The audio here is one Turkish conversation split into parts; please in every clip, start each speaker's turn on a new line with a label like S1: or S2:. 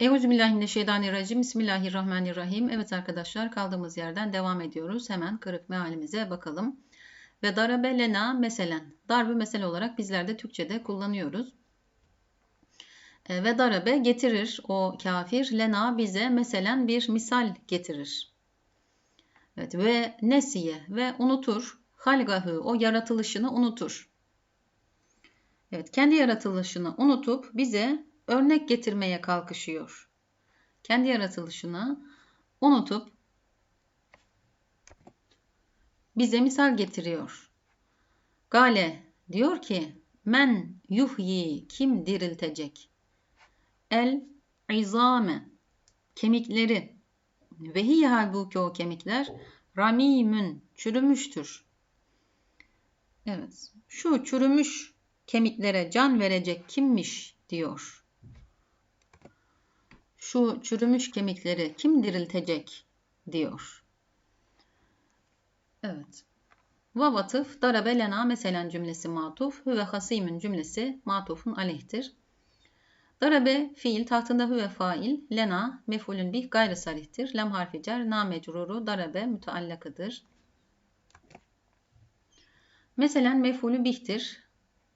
S1: Euzubillahimineşşeytanirracim. Bismillahirrahmanirrahim. Evet arkadaşlar kaldığımız yerden devam ediyoruz. Hemen kırık mealimize bakalım. Ve darabe lena meselen. Darbe mesele olarak bizler de Türkçe'de kullanıyoruz. E, ve darabe getirir o kafir lena bize meselen bir misal getirir. Evet ve nesiye ve unutur halgahı o yaratılışını unutur. Evet kendi yaratılışını unutup bize örnek getirmeye kalkışıyor. Kendi yaratılışını unutup bize misal getiriyor. Gale diyor ki men yuhyi kim diriltecek? El izame kemikleri ve hiye halbuki o kemikler ramimün çürümüştür. Evet şu çürümüş kemiklere can verecek kimmiş diyor şu çürümüş kemikleri kim diriltecek diyor. Evet. Vav atıf darabe lena meselen cümlesi matuf ve hasimin cümlesi matufun aleyhtir. Darabe fiil tahtında hüve fail, lena mefulün bih gayrı sarihtir. Lem harfi cer, na mecruru, darabe müteallakıdır. Meselen mefulü bihtir.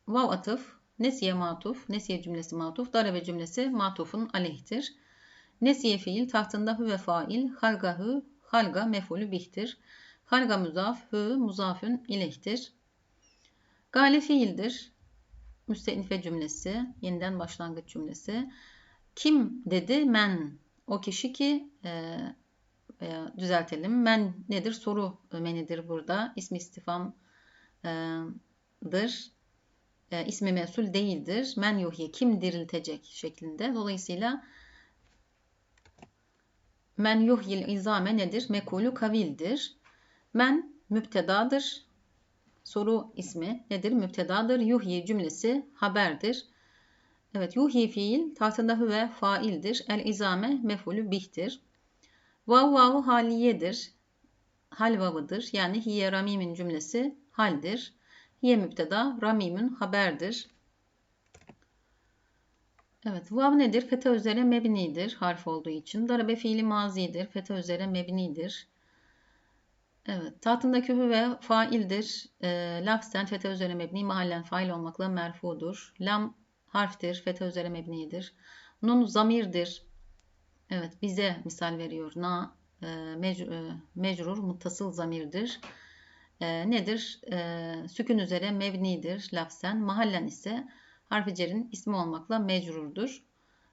S1: Vav atıf, nesiye matuf, nesiye cümlesi matuf, darabe cümlesi matufun aleyhtir. Nesiye fiil tahtında hü ve fail, halga hü, halga mefulü bihtir. Halga muzaf, hü muzafün ilehtir. Gale fiildir. Müstenife cümlesi, yeniden başlangıç cümlesi. Kim dedi? Men. O kişi ki e, veya düzeltelim. Men nedir? Soru menidir burada. İsmi istifamdır. E, ismi mesul değildir. Men yuhye kim diriltecek şeklinde. Dolayısıyla Men yuhyil izame nedir? Mekulü kavildir. Men müptedadır. Soru ismi nedir? Müptedadır. Yuhyi cümlesi haberdir. Evet yuhyi fiil tahtında ve faildir. El izame mefulü bihtir. Vav vavu haliyedir. Hal vavıdır. Yani hiye ramimin cümlesi haldir. Hiye müpteda, ramimin haberdir. Evet, vav nedir? Fetha üzere mebnidir harf olduğu için. Darabe fiili mazidir. Fetha üzere mebnidir. Evet, tahtındaki hüve faildir. E, lafzen fetha üzere mebni mahallen fail olmakla merfudur. Lam harftir. Fetha üzere mebnidir. Nun zamirdir. Evet, bize misal veriyor. Na e, mecrur, e, mecrur muttasıl zamirdir. E, nedir? E, sükün üzere mebnidir lafzen. Mahallen ise harfi cerin ismi olmakla mecrurdur.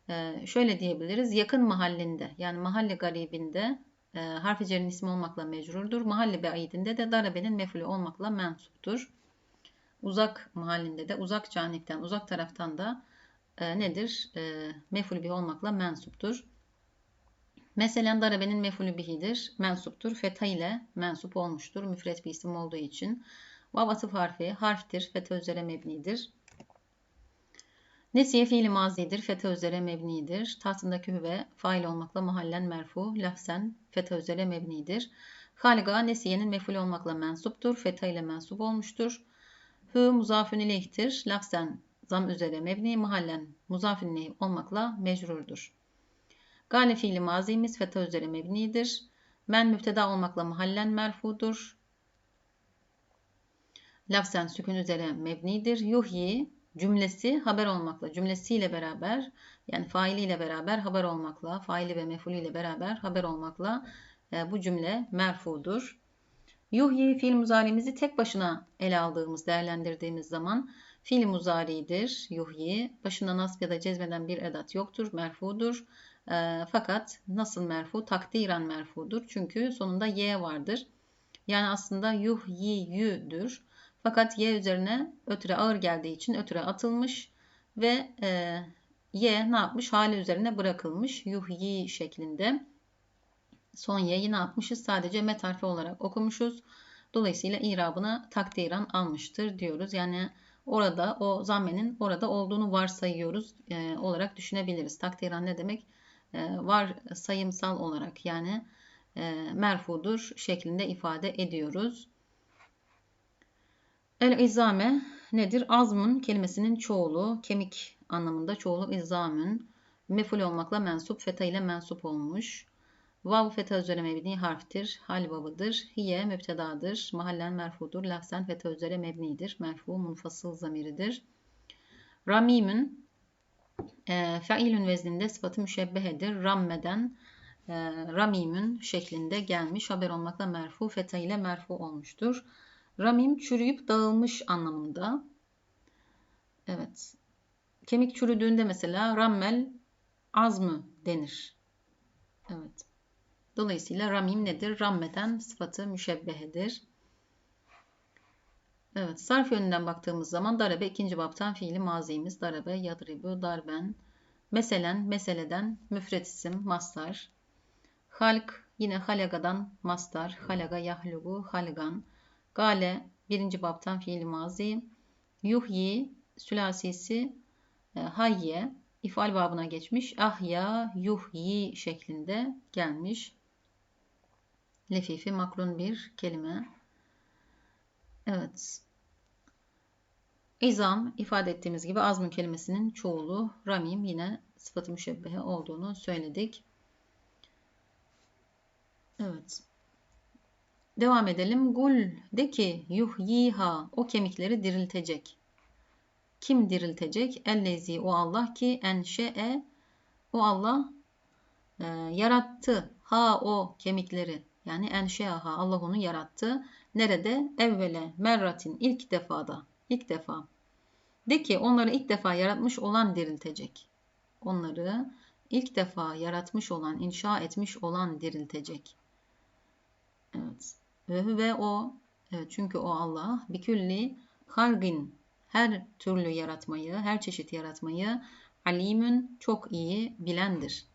S1: Ee, şöyle diyebiliriz. Yakın mahallinde yani mahalle garibinde e, harfi cerin ismi olmakla mecrurdur. Mahalle beidinde de darabenin mefulü olmakla mensuptur. Uzak mahallinde de uzak canipten, uzak taraftan da e, nedir? E, mefulü bih olmakla mensuptur. Mesela darabenin mefulü bihidir, mensuptur. Fetha ile mensup olmuştur. Müfret bir isim olduğu için. Vav harfi harftir. Fetha üzere mebnidir. Nesiye fiili mazidir, fetha üzere mebnidir. Tahtındaki hüve fail olmakla mahallen merfu, lafzen fetha üzere mebnidir. Haliga nesiyenin meful olmakla mensuptur, fetha ile mensup olmuştur. Hü muzafün ileyhtir, lafzen zam üzere mebni, mahallen muzafün olmakla mecrurdur. Gale fiili mazimiz fetha üzere mebnidir. Men müpteda olmakla mahallen merfudur. Lafzen sükun üzere mebnidir. Yuhyi cümlesi haber olmakla, cümlesiyle beraber yani failiyle beraber haber olmakla, faili ve mefulüyle beraber haber olmakla e, bu cümle merfudur. Yuhyi fiil muzarimizi tek başına ele aldığımız, değerlendirdiğimiz zaman fiil muzaridir. Yuhyi başında nasb ya da cezmeden bir edat yoktur, merfudur. E, fakat nasıl merfu? Takdiren merfudur. Çünkü sonunda y vardır. Yani aslında yuhyiyüdür. Fakat y üzerine ötüre ağır geldiği için ötüre atılmış ve e, y ne yapmış? Hali üzerine bırakılmış. Yuhyi şeklinde. Son y'yi ne yapmışız? Sadece met olarak okumuşuz. Dolayısıyla irabını takdiran almıştır diyoruz. Yani orada o zammenin orada olduğunu varsayıyoruz e, olarak düşünebiliriz. Takdiran ne demek? E, var sayımsal olarak yani e, merfudur şeklinde ifade ediyoruz. El izame nedir? Azmın kelimesinin çoğulu, kemik anlamında çoğulu izamün. Meful olmakla mensup, feta ile mensup olmuş. Vav feta üzere mebni harftir, hal vavıdır. Hiye müptedadır, mahallen merfudur. Lafzen feta üzere mebnidir, merfu munfasıl zamiridir. Ramimün e, feilün vezninde sıfatı müşebbehedir. Rammeden e, ramimün şeklinde gelmiş. Haber olmakla merfu, feta ile merfu olmuştur. Ramim çürüyüp dağılmış anlamında. Evet. Kemik çürüdüğünde mesela rammel az mı denir. Evet. Dolayısıyla ramim nedir? Rammeden sıfatı müşebbehedir. Evet, sarf yönünden baktığımız zaman darabe ikinci baptan fiili mazimiz. Darabe, yadribu, darben. Meselen, meseleden, müfret isim, mastar. Halk, yine halagadan mastar. Halaga, yahlugu, halgan. Gale, birinci baptan fiili mazi. Yuhyi, sülasisi, e, hayye, ifal babına geçmiş. Ahya, yuhyi şeklinde gelmiş. Lefifi, makrun bir kelime. Evet. İzam ifade ettiğimiz gibi azmün kelimesinin çoğulu ramim yine sıfatı müşebbehe olduğunu söyledik. Evet. Devam edelim. Gul de ki yuhyiha o kemikleri diriltecek. Kim diriltecek? Ellezi o Allah ki enşe'e o Allah e, yarattı. Ha o kemikleri yani enşeaha Allah onu yarattı. Nerede? Evvele merratin ilk defada. İlk defa. De ki onları ilk defa yaratmış olan diriltecek. Onları ilk defa yaratmış olan, inşa etmiş olan diriltecek. Evet. Ve, ve o, evet çünkü o Allah bikülli halgin her türlü yaratmayı, her çeşit yaratmayı alimün çok iyi bilendir.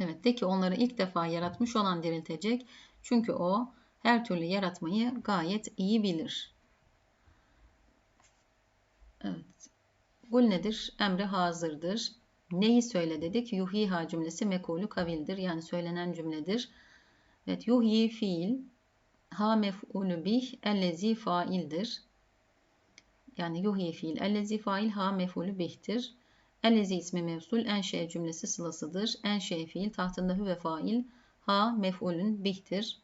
S1: Evet de ki onları ilk defa yaratmış olan diriltecek. Çünkü o her türlü yaratmayı gayet iyi bilir. Evet. Gul nedir? Emre hazırdır. Neyi söyle dedik? Yuhiha cümlesi mekulü kavildir. Yani söylenen cümledir. Evet. Yuhyi fiil. Ha mef'ulü bih. Ellezi faildir. Yani yuhyi fiil. Ellezi fail ha mef'ulü bihtir. Ellezi ismi mevsul. Enşe cümlesi sılasıdır. Enşe fiil. Tahtında hü ve fail. Ha mef'ulün bihtir.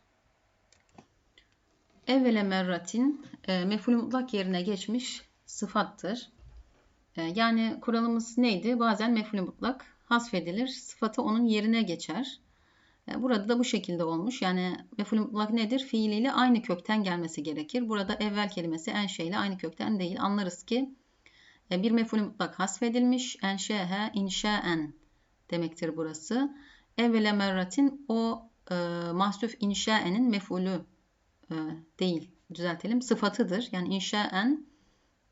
S1: Evvele merratin e, mef'ul mutlak yerine geçmiş sıfattır. E, yani kuralımız neydi? Bazen mef'ul mutlak hasfedilir. Sıfatı onun yerine geçer. Burada da bu şekilde olmuş. Yani mef'ul mutlak nedir? Fiiliyle aynı kökten gelmesi gerekir. Burada evvel kelimesi en şeyle aynı kökten değil. Anlarız ki e, bir mef'ul mutlak hasfedilmiş. Enşehe inşaen demektir burası. Evvele merratin o e, mahsuf inşaenin mef'ulü e, değil. Düzeltelim. Sıfatıdır. Yani inşaen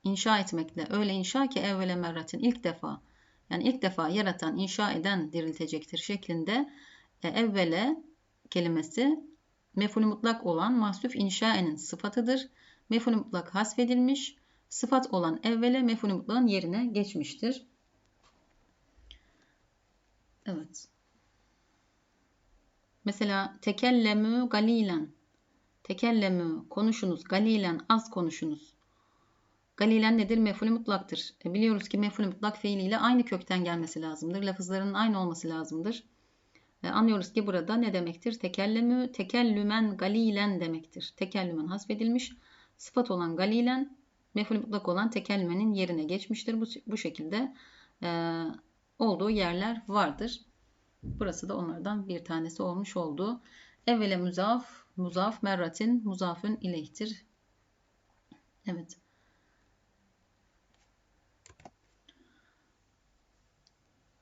S1: inşa etmekle öyle inşa ki evvele merratin ilk defa yani ilk defa yaratan, inşa eden diriltecektir şeklinde e, evvele kelimesi mef'ul mutlak olan mahsuf inşaenin sıfatıdır. Mef'ul mutlak hasfedilmiş, sıfat olan evvele mef'ul mutlakın yerine geçmiştir. Evet. Mesela tekellemü galilen. Tekellemü konuşunuz. Galilen az konuşunuz. Galilen nedir? Mef'ulü mutlaktır. E biliyoruz ki mef'ulü mutlak fiiliyle aynı kökten gelmesi lazımdır. Lafızların aynı olması lazımdır. E anlıyoruz ki burada ne demektir? Tekellemü, tekellümen galilen demektir. Tekellümen hasfedilmiş. Sıfat olan galilen, mef'ulü mutlak olan tekellümenin yerine geçmiştir. Bu, bu şekilde e, olduğu yerler vardır. Burası da onlardan bir tanesi olmuş oldu. Evvele muzaf, muzaf, merratin, muzafün ileyhtir. Evet.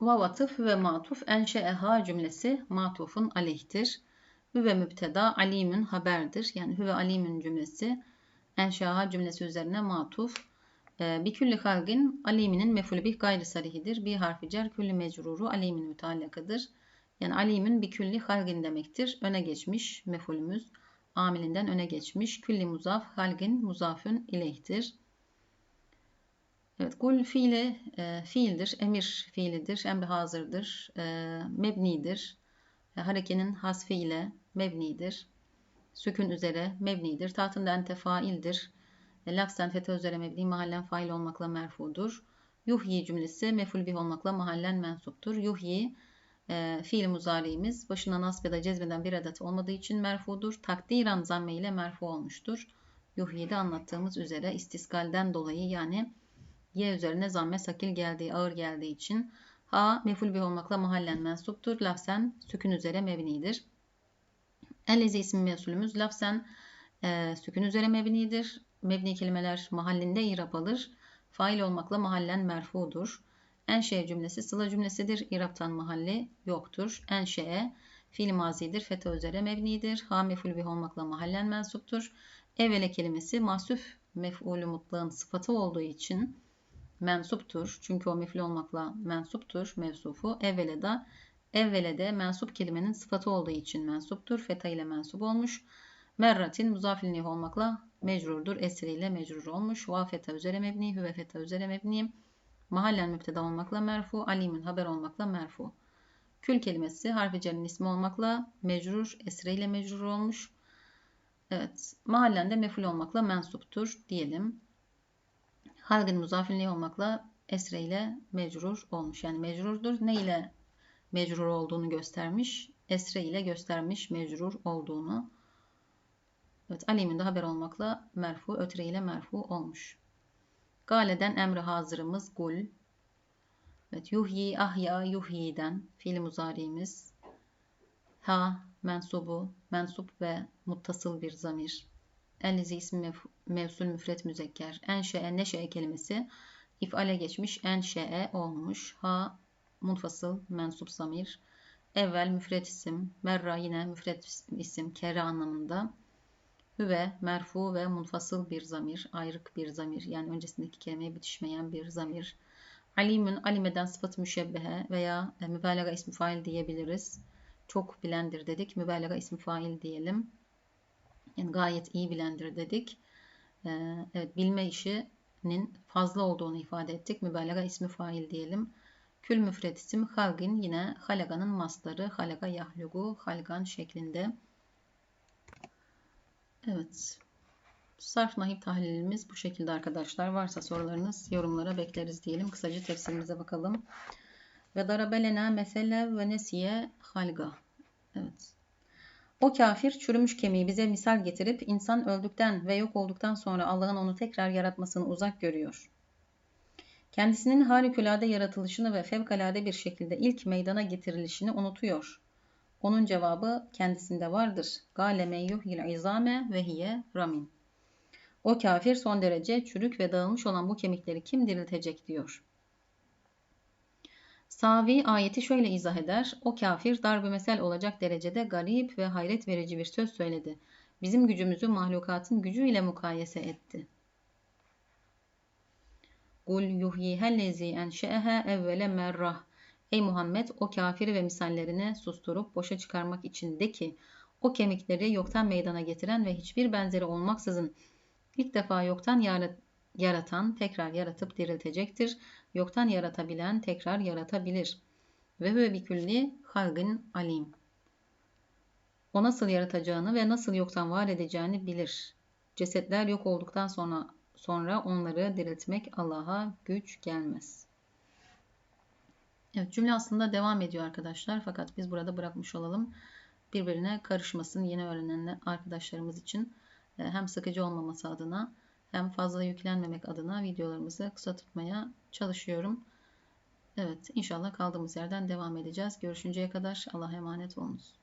S1: Vav atıf ve matuf enşeeha cümlesi matufun aleyhtir. Hüve mübteda alimün haberdir. Yani hüve alimün cümlesi enşeeha cümlesi üzerine matuf. Ee, bir külli halgin aliminin mefulü bih gayri sarihidir. Bir harfi cer külli mecruru alimin müteallakıdır. Yani alimin bir külli halgin demektir. Öne geçmiş mefulümüz amilinden öne geçmiş. Külli muzaf halgin muzafün ileyhtir. Evet, kul fiile e, fiildir, emir fiilidir, emri hazırdır, e, mebnidir. E, harekenin hasfi ile mebnidir. Sükün üzere mebnidir. Tahtında ente faildir. E, lafzen fete üzere mebni mahallen fail olmakla merfudur. Yuhyi cümlesi meful bih olmakla mahallen mensuptur. Yuhyi e, fiil muzariimiz başına nasb ya da cezmeden bir adet olmadığı için merfudur. Takdiran zamme ile merfu olmuştur. Yuhyi'de anlattığımız üzere istiskalden dolayı yani y üzerine zamme sakil geldiği, ağır geldiği için ha meful bih olmakla mahallen mensuptur. Lafzen sükün üzere mebnidir. Ellezi ismi mesulümüz lafzen e, sükün üzere mebnidir. Mebni kelimeler mahallinde irap alır. Fail olmakla mahallen merfudur. Enşe cümlesi sıla cümlesidir. İraptan mahalli yoktur. Enşe'e fiil mazidir. Feta üzere mebnidir. Ha meful bih olmakla mahallen mensuptur. Evvele kelimesi mahsuf mef'ulü mutlağın sıfatı olduğu için mensuptur. Çünkü o mef'ul olmakla mensuptur mevsufu. Evvele de evvele de mensup kelimenin sıfatı olduğu için mensuptur. Feta ile mensup olmuş. Merratin muzafilnih olmakla mecrurdur. Esri ile mecrur olmuş. Va feta üzere mebni, hüve feta üzere mebni. Mahallen müpteda olmakla merfu, alimin haber olmakla merfu. Kül kelimesi harfi cerin ismi olmakla mecrur, esre ile mecrur olmuş. Evet, mahallende meful olmakla mensuptur diyelim. Halgın muzafirliği olmakla esre ile mecrur olmuş. Yani mecrurdur. Ne ile mecrur olduğunu göstermiş. Esre ile göstermiş mecrur olduğunu. Evet, alimin de haber olmakla merfu, ötre ile merfu olmuş. Gale'den emri hazırımız gul. Evet, yuhyi, ahya, yuhyi'den fiil muzari'miz. Ha, mensubu, mensup ve muttasıl bir zamir. Ellezi ismi mevsul müfret müzekker. Enşe'e, neşe'e kelimesi ifale geçmiş, enşe'e olmuş. Ha, munfasıl, mensup zamir. Evvel müfret isim, merra yine müfret isim, kere anlamında. Hüve, merfu ve munfasıl bir zamir, ayrık bir zamir. Yani öncesindeki kelimeye bitişmeyen bir zamir. Alimün, alimeden sıfat müşebbehe veya e, mübalağa ismi fail diyebiliriz. Çok bilendir dedik. Mübalağa ismi fail diyelim. Yani gayet iyi bilendir dedik. Ee, evet, bilme işinin fazla olduğunu ifade ettik. Mübalağa ismi fail diyelim. Kül müfret isim halgin yine halaganın masları halaga yahlugu halgan şeklinde. Evet. Sarf nahip tahlilimiz bu şekilde arkadaşlar. Varsa sorularınız yorumlara bekleriz diyelim. Kısaca tefsirimize bakalım. Ve darabelena mesele ve nesiye halga. Evet. O kafir çürümüş kemiği bize misal getirip insan öldükten ve yok olduktan sonra Allah'ın onu tekrar yaratmasını uzak görüyor. Kendisinin harikulade yaratılışını ve fevkalade bir şekilde ilk meydana getirilişini unutuyor. Onun cevabı kendisinde vardır. Gale men yuhyil izame ve hiye ramin. O kafir son derece çürük ve dağılmış olan bu kemikleri kim diriltecek diyor. Savi ayeti şöyle izah eder. O kafir darbe mesel olacak derecede garip ve hayret verici bir söz söyledi. Bizim gücümüzü mahlukatın gücüyle mukayese etti. Kul yuhyi hellezi enşe'eha evvele merrah. Ey Muhammed o kafiri ve misallerini susturup boşa çıkarmak için de ki o kemikleri yoktan meydana getiren ve hiçbir benzeri olmaksızın ilk defa yoktan yaratan tekrar yaratıp diriltecektir. Yoktan yaratabilen tekrar yaratabilir. Ve huve bikülli halgın alim. O nasıl yaratacağını ve nasıl yoktan var edeceğini bilir. Cesetler yok olduktan sonra sonra onları diriltmek Allah'a güç gelmez. Evet cümle aslında devam ediyor arkadaşlar. Fakat biz burada bırakmış olalım. Birbirine karışmasın yeni öğrenen arkadaşlarımız için e, hem sıkıcı olmaması adına hem fazla yüklenmemek adına videolarımızı kısa tutmaya çalışıyorum. Evet inşallah kaldığımız yerden devam edeceğiz. Görüşünceye kadar Allah'a emanet olunuz.